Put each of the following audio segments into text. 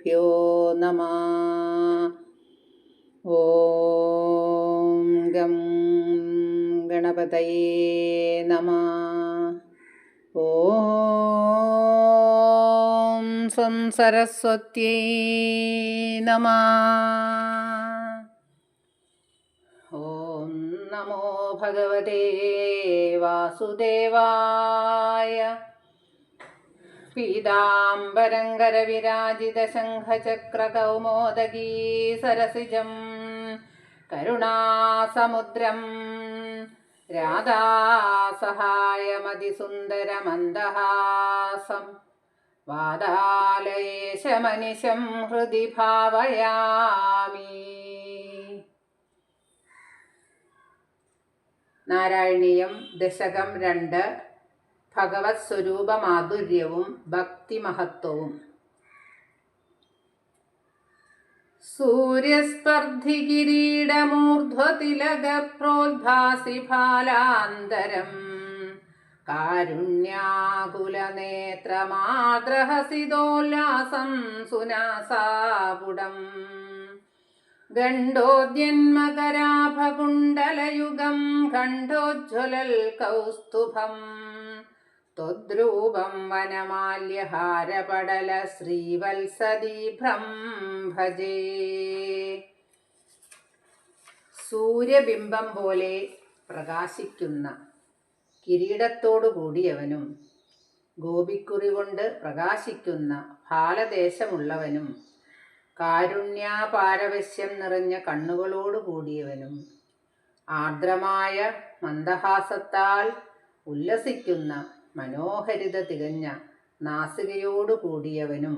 गुरुभ्यो नमः। ॐ गं गणपतये नमः। ॐ सं सरस्वत्यै नमः। ॐ नमो भगवते वासुदेवाय। പീതാംബരങ്കരവിരാജിതശംഖചക്രകൗമോദഗീ സരസിജം കരുണാസമുദ്രം. രാധാസഹായമതിസുന്ദരമന്ദഹാസം. വാതാലയേശമനിശം ഹൃദി ഭാവയാമി. നാരായണീയം ദശകം രണ്ട്. ഭഗവത് സ്വരൂപമാധുര്യവും ഭക്തിമഹത്വവും. സൂര്യസ്പർദ്ധി കിരീടമൂർധ്വതിലകപ്രോദ്ഭാസി ഫാലാന്തരം കാരുണ്യാകുലനേത്രമാദ്രഹസിതോല്ലാസം സുനാസാപുടം ഗണ്ഡോദ്യന്മകരാഭകുണ്ടലയുഗം ഖണ്ഡോജ്വലൽ കൗസ്തുഭം വനമാല്യഹാരപടല ശ്രീവത്സദീഭ്രം ഭജേ സൂര്യബിംബം പോലെ പ്രകാശിക്കുന്ന കിരീടത്തോടു കൂടിയവനും ഗോപിക്കുറി കൊണ്ട് പ്രകാശിക്കുന്ന ഫാലദേശമുള്ളവനും കാരുണ്യാപാരവശ്യം നിറഞ്ഞ കണ്ണുകളോടു കൂടിയവനും ആർദ്രമായ മന്ദഹാസത്താൽ ഉല്ലസിക്കുന്ന മനോഹരിത തികഞ്ഞ നാസികയോടു കൂടിയവനും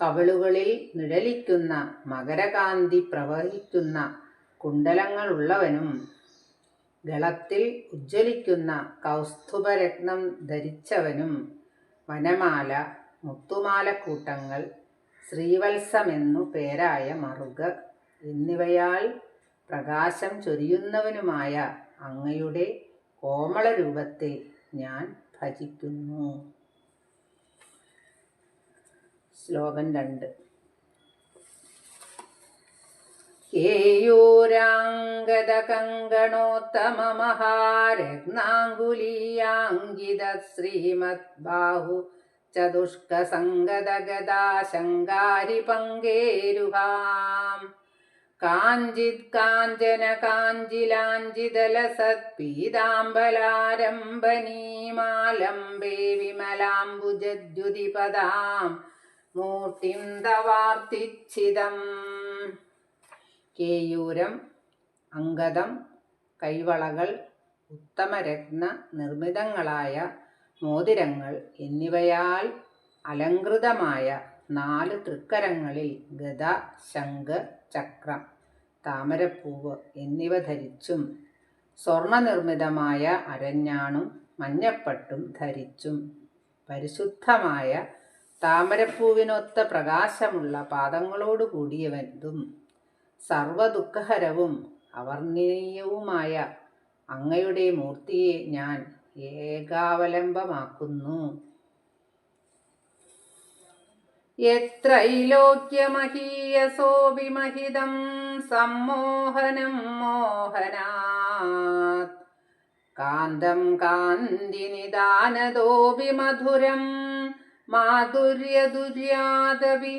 കവളുകളിൽ നിഴലിക്കുന്ന മകരകാന്തി പ്രവഹിക്കുന്ന കുണ്ടലങ്ങളുള്ളവനും ഗളത്തിൽ ഉജ്ജ്വലിക്കുന്ന കൗസ്തുഭരത്നം ധരിച്ചവനും വനമാല മുത്തുമാലക്കൂട്ടങ്ങൾ ശ്രീവത്സമെന്നു പേരായ മറുക എന്നിവയാൽ പ്രകാശം ചൊരിയുന്നവനുമായ അങ്ങയുടെ കോമള രൂപത്തെ ഞാൻ ഭജിക്കുന്നു. ശ്ലോകം രണ്ട്. കേയൂരാംഗദകങ്കണോത്തമമഹാരത്നാങ്കുലീയാങ്കിത ശ്രീമദ്ബാഹു ചതുഷ്കസംഗതഗദാശങ്കാരി പങ്കേരുഹാം കാഞ്ചിത് കാഞ്ചന കാഞ്ചിലാഞ്ചിതലസത്പീതാംബലാരംഭനീമാലംബേ വിമലാംബുജദ്യുതിപദാം മൂർത്തിം തവാർത്തിച്ഛിതം. കേയൂരം അങ്കദം കൈവളകൾ ഉത്തമരത്ന നിർമ്മിതങ്ങളായ മോതിരങ്ങൾ എന്നിവയാൽ അലങ്കൃതമായ നാല് തൃക്കരങ്ങളിൽ ഗദ ശംഖ് ചക്രം. താമരപ്പൂവ് എന്നിവ ധരിച്ചും സ്വർണനിർമ്മിതമായ അരഞ്ഞാണും മഞ്ഞപ്പട്ടും ധരിച്ചും പരിശുദ്ധമായ താമരപ്പൂവിനൊത്ത പ്രകാശമുള്ള പാദങ്ങളോടു കൂടിയവനും സർവദുഃഖഹരവും അവർണീയവുമായ അങ്ങയുടെ മൂർത്തിയെ ഞാൻ ഏകാവലംബമാക്കുന്നു. യത്രൈലോക്യമഹീയസോഭിമഹിതം സമ്മോഹനം മോഹനാത്. കാന്തം കാന്തിനിദാനദോപി മധുരം മാധുര്യദുര്യാദവി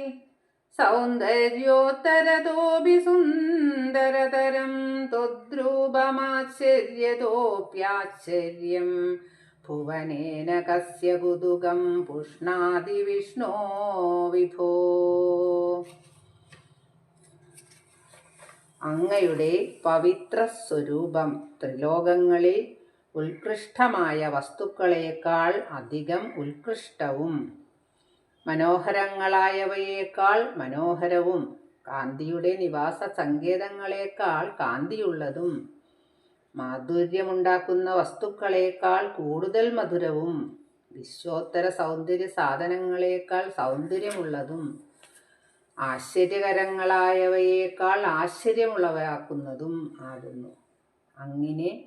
സൗന്ദര്യോത്തരതോപി സുന്ദരതരം ത്വദ്രൂപമാശ്ചര്യതോപ്യാശ്ചര്യം ഭുവനേന കസ്യ കുതുകം പുഷ്ണാതി വിഷ്ണോ വിഭോ. അങ്ങയുടെ പവിത്ര സ്വരൂപം ത്രിലോകങ്ങളിൽ ഉത്കൃഷ്ടമായ വസ്തുക്കളേക്കാൾ അധികം ഉത്കൃഷ്ടവും മനോഹരങ്ങളായവയേക്കാൾ മനോഹരവും കാന്തിയുടെ നിവാസ സങ്കേതങ്ങളേക്കാൾ കാന്തിയുള്ളതും. മാധുര്യമുണ്ടാക്കുന്ന വസ്തുക്കളേക്കാൾ കൂടുതൽ മധുരവും വിശ്വോത്തര സൗന്ദര്യ സാധനങ്ങളേക്കാൾ സൗന്ദര്യമുള്ളതും ആശ്ചര്യകരങ്ങളായവയേക്കാൾ ആശ്ചര്യമുള്ളവയാക്കുന്നതും ആകുന്നു. അങ്ങനെ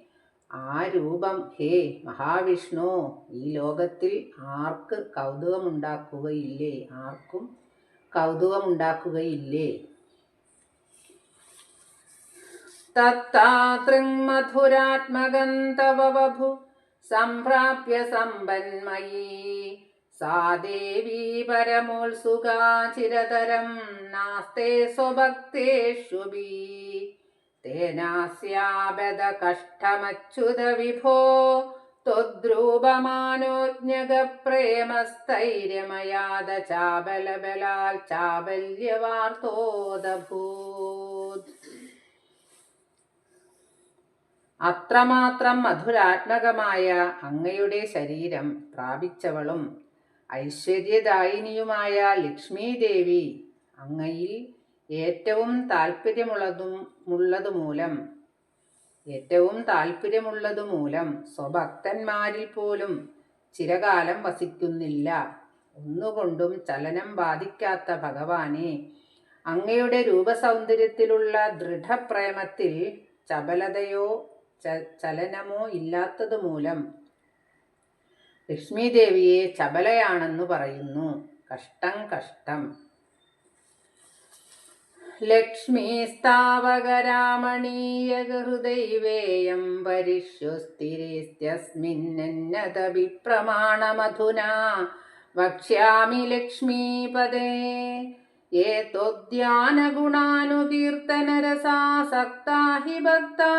ആ രൂപം ഹേ മഹാവിഷ്ണു ഈ ലോകത്തിൽ ആർക്ക് കൗതുകമുണ്ടാക്കുകയില്ലേ? ആർക്കും കൗതുകമുണ്ടാക്കുകയില്ലേ? തത്താതൃങ്മധുരാത്മകം തവ വഭു സംപ്രാപ്യ സമ്പന്മയീ സാ ദേവീ പരമോത്സുകാ ചിരതരം നാസ്തേ സ്വഭക്തേഷ്വപി തേനാസ്യാബദ കഷ്ടമച്യുത വിഭോ ത്വദ്രൂപമാനോജ്ഞകപ്രേമസ്ഥൈര്യമയാത ചാബലബലാൽ ചാബല്യവാർത്തോദഭൂത് അത്രമാത്രം മധുരാത്മകമായ അങ്ങയുടെ ശരീരം പ്രാപിച്ചവളും ഐശ്വര്യദായിനിയുമായ ലക്ഷ്മീദേവി അങ്ങയിൽ ഏറ്റവും താല്പര്യമുള്ളതും ഉള്ളതുമൂലം ഏറ്റവും താല്പര്യമുള്ളതുമൂലം സ്വഭക്തന്മാരിൽ പോലും ചിരകാലം വസിക്കുന്നില്ല. ഒന്നുകൊണ്ടും ചലനം ബാധിക്കാത്ത ഭഗവാനെ അങ്ങയുടെ രൂപസൗന്ദര്യത്തിലുള്ള ദൃഢപ്രേമത്തിൽ ചപലതയോ ചലനമോ ഇല്ലാത്തതുമൂലം ലക്ഷ്മീദേവിയെ ചപലയാണെന്ന് പറയുന്നു. കഷ്ടം കഷ്ടം. ലക്ഷ്മീസ്താവകരാമണീയഹൃദൈവേയം പരിഷ്യുസ്ഥിരേസ്ത്യസ്മിന്നന്നതഭിപ്രമാണമധുനാ വക്ഷ്യാമി ലക്ഷ്മീപദേ. ये त्वद्यानगुणानुकीर्तनरसासक्ता हि भक्ता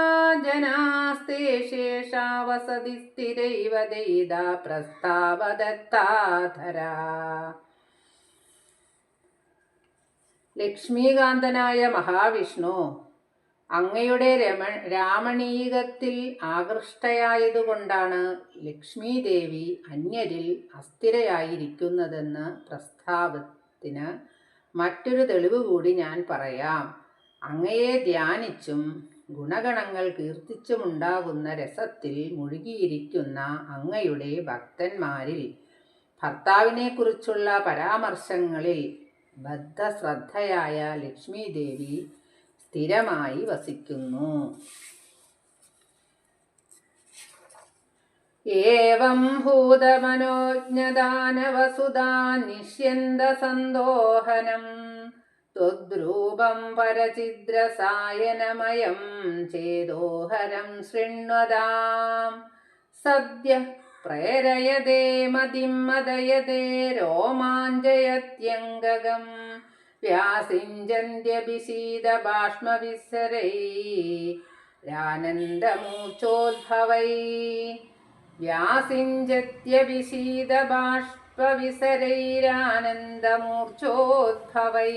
जनास्ते शेषा वसति स्थिरैव दयिदा प्रस्तावदत्ताधरा ലക്ഷ്മീകാന്തനായ മഹാവിഷ്ണു അങ്ങയുടെ രമ രാമണീകത്തിൽ ആകൃഷ്ടയായതുകൊണ്ടാണ് ലക്ഷ്മീദേവി അന്യരിൽ അസ്ഥിരയായിരിക്കുന്നതെന്ന് പ്രസ്താവത്തിന് മറ്റൊരു തെളിവ് കൂടി ഞാൻ പറയാം. അങ്ങയെ ധ്യാനിച്ചും ഗുണഗണങ്ങൾ കീർത്തിച്ചുമുണ്ടാകുന്ന രസത്തിൽ മുഴുകിയിരിക്കുന്ന അങ്ങയുടെ ഭക്തന്മാരിൽ ഭർത്താവിനെക്കുറിച്ചുള്ള പരാമർശങ്ങളിൽ ബദ്ധശ്രദ്ധയായ ലക്ഷ്മി ദേവി സ്ഥിരമായി വസിക്കുന്നു. एवं भूतमनोज्ञदानवसुदानिष्यन्दसन्दोहनम् त्वद्रूपं परचिद्रसायनमयं चेदोहरं शृण्वदाम् सद्यः प्रेरयदे मतिं मदयदे रोमाञ्जयत्यङ्गगम् व्यासिञ्जन्त्यभिषीदबाष्मविसरै रानन्दमूर्चोद्भवै വ്യാസിഞ്ചത്യഭിഷീദബാഷ്പവിസരൈരാനന്ദമൂർച്ഛോദ്ഭവൈ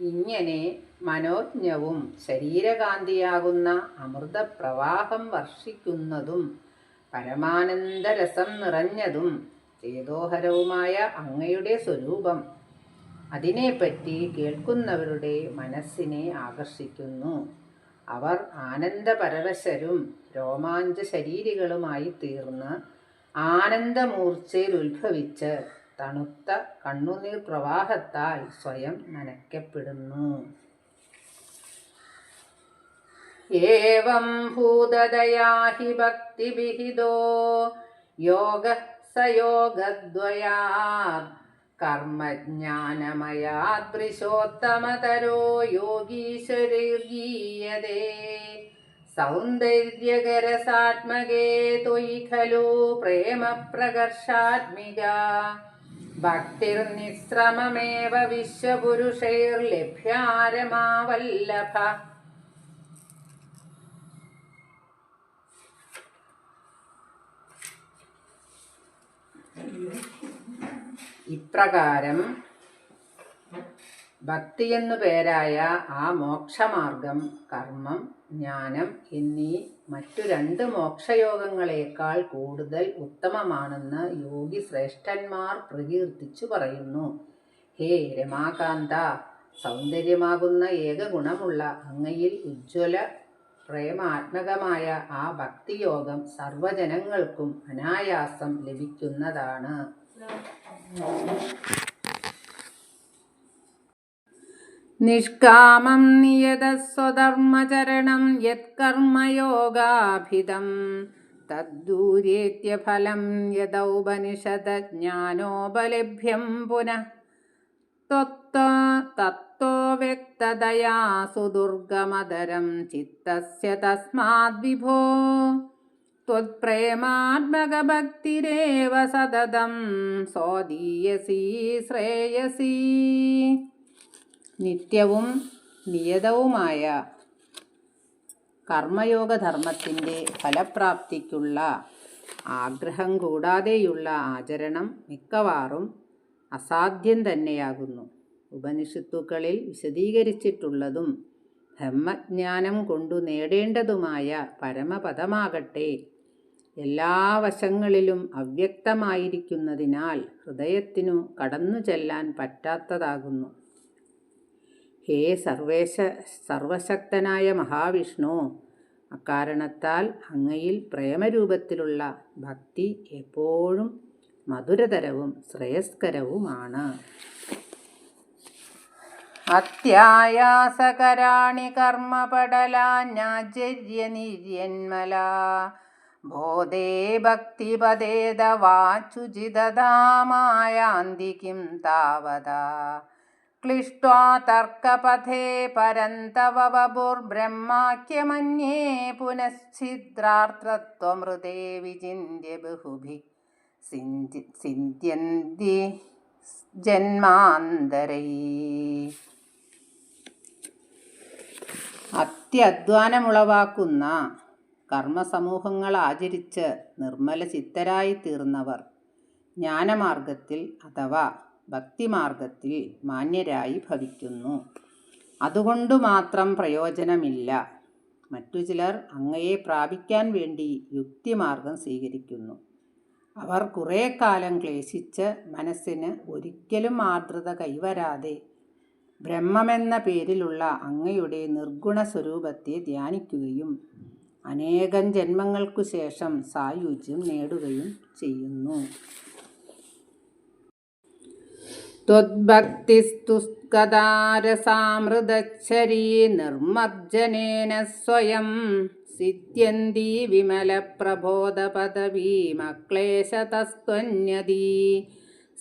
ഇങ്ങനെ മനോജ്ഞവും ശരീരകാന്തിയാകുന്ന അമൃതപ്രവാഹം വർഷിക്കുന്നതും പരമാനന്ദരസം നിറഞ്ഞതും ചേതോഹരവുമായ അങ്ങയുടെ സ്വരൂപം അതിനെപ്പറ്റി കേൾക്കുന്നവരുടെ മനസ്സിനെ ആകർഷിക്കുന്നു. അവർ ആനന്ദപരവശരും രോമാഞ്ച ശരീരികളുമായി തീർന്ന് ആനന്ദമൂർച്ചയിൽ ഉത്ഭവിച്ച് തണുത്ത കണ്ണുനീർ പ്രവാഹത്താൽ സ്വയം നനയ്ക്കപ്പെടുന്നു. ഏവം ഭൂതദയാഹി ഭക്തിവിഹിതോ യോഗ സയോഗദ്വയാ കർമ്മജ്ഞാനമയാദൃശോത്തമതരോ യോഗീശ്വരീയതേ സൗന്ദര്യകരസാത്മകേ ത്വയി ഖലു പ്രേമപ്രകർഷാത്മിക. ഭക്തിർനിശ്രമമേവ വിശ്വപുരുഷൈർലഭ്യാരമാവല്ലഭ ഇപ്രകാരം ഭക്തി എന്നു പേരായ ആ മോക്ഷമാർഗം കർമ്മം ജ്ഞാനം എന്നീ മറ്റു രണ്ട് മോക്ഷയോഗങ്ങളേക്കാൾ കൂടുതൽ ഉത്തമമാണെന്ന് യോഗി ശ്രേഷ്ഠന്മാർ പ്രകീർത്തിച്ചു പറയുന്നു. ഹേ രമാകാന്ത സൗന്ദര്യമാകുന്ന ഏക ഗുണമുള്ള അങ്ങയിൽ ഉജ്ജ്വല പ്രേമാത്മകമായ ആ ഭക്തിയോഗം സർവജനങ്ങൾക്കും അനായാസം ലഭിക്കുന്നതാണ്. നിഷ്കാമം നിയതസ്വധർമ്മചരണം യത്കർമ്മയോഗാഭിധം തദ്ദൂരേത്യഫലം യദൗപനിഷദജ്ഞാനോപലഭ്യം പുനഃ തത്തോ വ്യക്തതയാ സുദുർഗമതരം ചിത്തസ്യ തസ്മാദ് വിഭോ त्वत्प्रेमात्मकभक्तिरेव सततं സ്വദീയസീ ശ്രേയസീ നിത്യവും നിയതവുമായ കർമ്മയോഗധർമ്മത്തിൻ്റെ ഫലപ്രാപ്തിക്കുള്ള ആഗ്രഹം കൂടാതെയുള്ള ആചരണം മിക്കവാറും അസാധ്യം തന്നെയാകുന്നു ഉപനിഷത്തുക്കളിൽ വിശദീകരിച്ചിട്ടുള്ളതും ബ്രഹ്മജ്ഞാനം കൊണ്ടു നേടേണ്ടതുമായ പരമപദമാകട്ടെ എല്ലാ വശങ്ങളിലും അവ്യക്തമായിരിക്കുന്നതിനാൽ ഹൃദയത്തിനു കടന്നു ചെല്ലാൻ പറ്റാത്തതാകുന്നു. ഹേ സർവേശ സർവശക്തനായ മഹാവിഷ്ണു അക്കാരണത്താൽ അങ്ങയിൽ പ്രേമരൂപത്തിലുള്ള ഭക്തി എപ്പോഴും മധുരതരവും ശ്രേയസ്കരവുമാണ്. അത്യായാസകരാണി കർമ്മപടലാഞ്ഞാചര്യനിര്യന്മല ബോധേ ഭക്തിപദേതവാച്ചുചിതധാമായാന്തി കിം താവതാ. ക്ലിഷ്ട്വാ തർക്കപഥേ പരന്തവ പുനശ്ചിദ്രാർത്ഥത്വമൃതേ വിചിന്യ ബഹുഭി. സിന്ധ്യ സിന്ധ്യന്തി ജന്മാന്തരൈ. അത്യധ്വാനമുളവാക്കുന്ന കർമ്മസമൂഹങ്ങൾ ആചരിച്ച് നിർമ്മല ചിത്തരായി തീർന്നവർ ജ്ഞാനമാർഗത്തിൽ അഥവാ ഭക്തിമാർഗത്തിൽ മാന്യരായി ഭവിക്കുന്നു. അതുകൊണ്ട് മാത്രം പ്രയോജനമില്ല. മറ്റു ചിലർ അങ്ങയെ പ്രാപിക്കാൻ വേണ്ടി യുക്തിമാർഗം സ്വീകരിക്കുന്നു. അവർ കുറേ കാലം ക്ലേശിച്ച് മനസ്സിന് ഒരിക്കലും ആർദ്രത കൈവരാതെ ബ്രഹ്മമെന്ന പേരിലുള്ള അങ്ങയുടെ നിർഗുണ സ്വരൂപത്തെ ധ്യാനിക്കുകയും അനേകം ജന്മങ്ങൾക്കു ശേഷം സായുജ്യം നേടുകയും ചെയ്യുന്നു. ത്വദ്ഭക്തിസ്തുസ്കതാരസാമൃതച്ഛരീ നിർമ്മർജനേന സ്വയം സിദ്ധ്യന്തി വിമലപ്രബോധപദവീമക്ലേശതസ്ത്വന്യതീ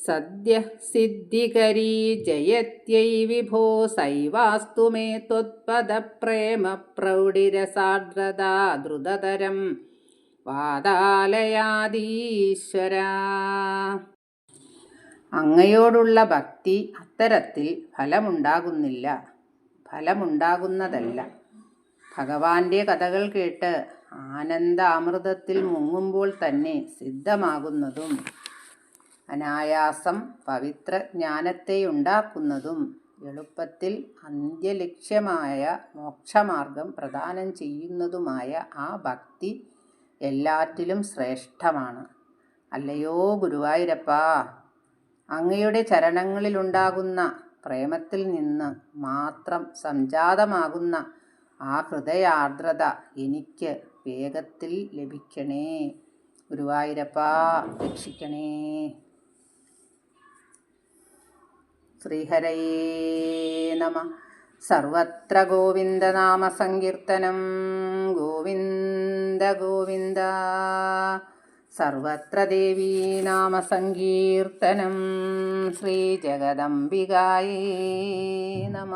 സദ്യ സിദ്ധികരീ ജയത്यै വിഭോ സൈവാസ്തു മേ ത്വത്പദപ്രേമ പ്രൗഢിരസാർദ്രതാ ദ്രുതതരം വാതാലയാദീശ്വര അങ്ങയോടുള്ള ഭക്തി അത്തരത്തിൽ ഫലമുണ്ടാകുന്നില്ല. ഫലമുണ്ടാകുന്നതല്ല. ഭഗവാന്റെ കഥകൾ കേട്ട് ആനന്ദ അമൃതത്തിൽ മുങ്ങുമ്പോൾ തന്നെ സിദ്ധമാകുന്നതും അനായാസം പവിത്ര ജ്ഞാനത്തെയുണ്ടാക്കുന്നതും എളുപ്പത്തിൽ അന്ത്യലക്ഷ്യമായ മോക്ഷമാർഗം പ്രദാനം ചെയ്യുന്നതുമായ ആ ഭക്തി എല്ലാറ്റിലും ശ്രേഷ്ഠമാണ്. അല്ലയോ ഗുരുവായൂരപ്പാ അങ്ങയുടെ ചരണങ്ങളിലുണ്ടാകുന്ന പ്രേമത്തിൽ നിന്ന് മാത്രം സംജാതമാകുന്ന ആ ഹൃദയാർദ്രത എനിക്ക് വേഗത്തിൽ ലഭിക്കണേ. ഗുരുവായൂരപ്പാ രക്ഷിക്കണേ. ശ്രീഹരയേ നമ. സർവത്ര ഗോവിന്ദനാമസങ്കീർത്തനം. ഗോവിന്ദ ഗോവിന്ദ. സർവത്ര ദേവീനാമസങ്കീർത്തനം ശ്രീജഗദംബികായേ നമ.